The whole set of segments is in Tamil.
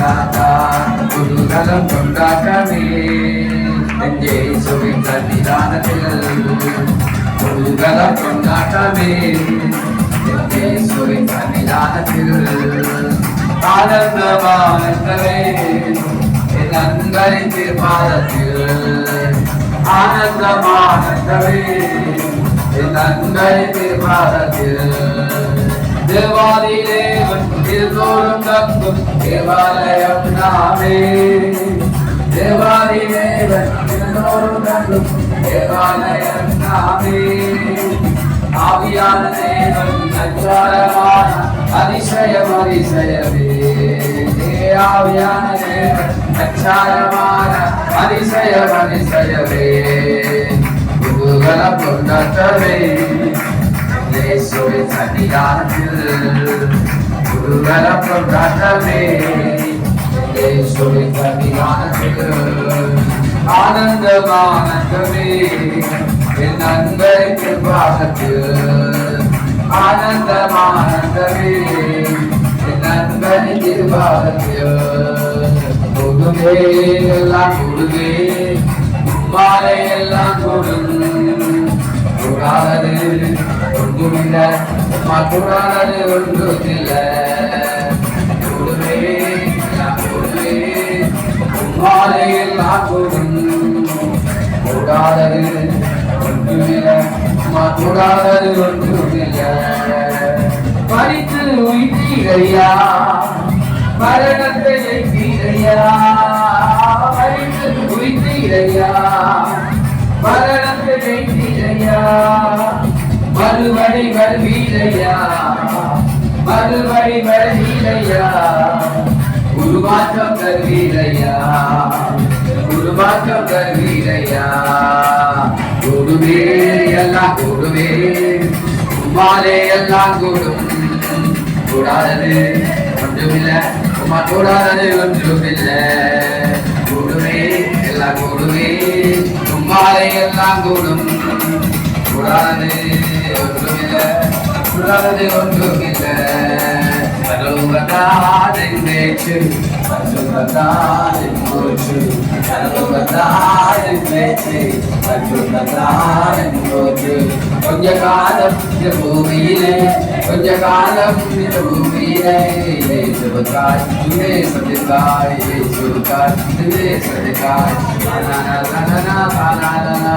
தாத்தா குதூகலம் கொண்டாட்டமே. நெஞ்சே நெஞ்சேசுவின் சன்னிதானத்தில் குதூகலம் கொண்டாட்டமே. நெஞ்சே நெஞ்சேசுவின் சன்னிதானத்தில் ஆனந்தமானந்தமே. என் அன்பரின் திருப்பாதத்தில் ஆனந்தமானந்தமே. என் அன்பரின் திருப்பாதத்தில் தேவாதி தேவன் திருத்தோறும் தங்கும் தேவாலயம் நாமே தேவாதி தேவன் தங்கும் தேவாலயம் நாமே ஆவியான தேவன் அதிசயம் அதிசயமே ஆவியான தேவன் அதிசயம் அதிசயமே குதூகலம் இயேசுவின் சன்னிதானத்தில் குருவலம் கொண்டாட்டமே இயேசுவின் சன்னிதானத்தில் ஆனந்தம் ஆனந்தமே என் நண்பருக்கு பாகத்தில் ஆனந்தம் ஆனந்தமே என் நண்பரின் திருபாகத்தில் கொடுவே எல்லாம் கொடுவே மாலை எல்லாம் கொடுங்க கூடாதது ஒன்றுமில்ல கூடாதது ஒன்றுமில்ல கூடுவே கூடுவே கூடாதது ஒன்றுமில்ல கூடாதது ஒன்றுமில்ல பறித்து உயிர்த்தீரையா? மரணத்தை எய்தீரையா பறித்து உயிர்த்தீரையா? மரணத்தை உருமாற்றம் தருவீரையா உருமாற்றம் தருவீரையா எல்லாம் கொடுவே. உமாலே எல்லாம் கூடும் கூடாதது ஒன்றுமில்லை. உமா கூடாதது ஒன்றுமில்லை. கூடுவே எல்லாம் கூடுவே. உம்மாலே எல்லாம் கூடும் கூடாதது ஒன்றுமில்லை. கூடாதது ஒன்றுமில்லை. శుభ్రతాయం నేర్చు పరిశుభ్రతాయం కోచు సర్వతాయం నేర్చి పరిశుభ్రతాయం కోచు కొంచెకాలం భూమియిలే కొంచెకాలం భూమియిలే శుభకాయ తుమే సత్యకాయ శుభకాయ తుమే సత్యకాయ నా నా నా నా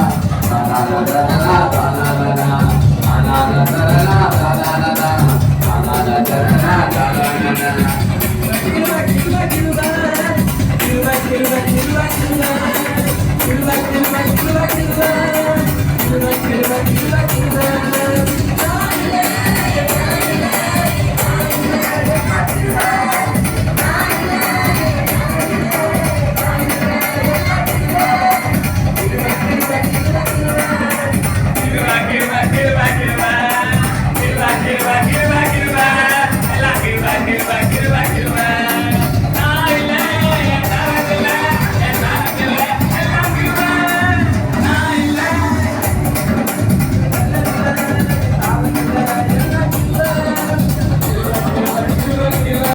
ధరణ ధరణ ధరణ.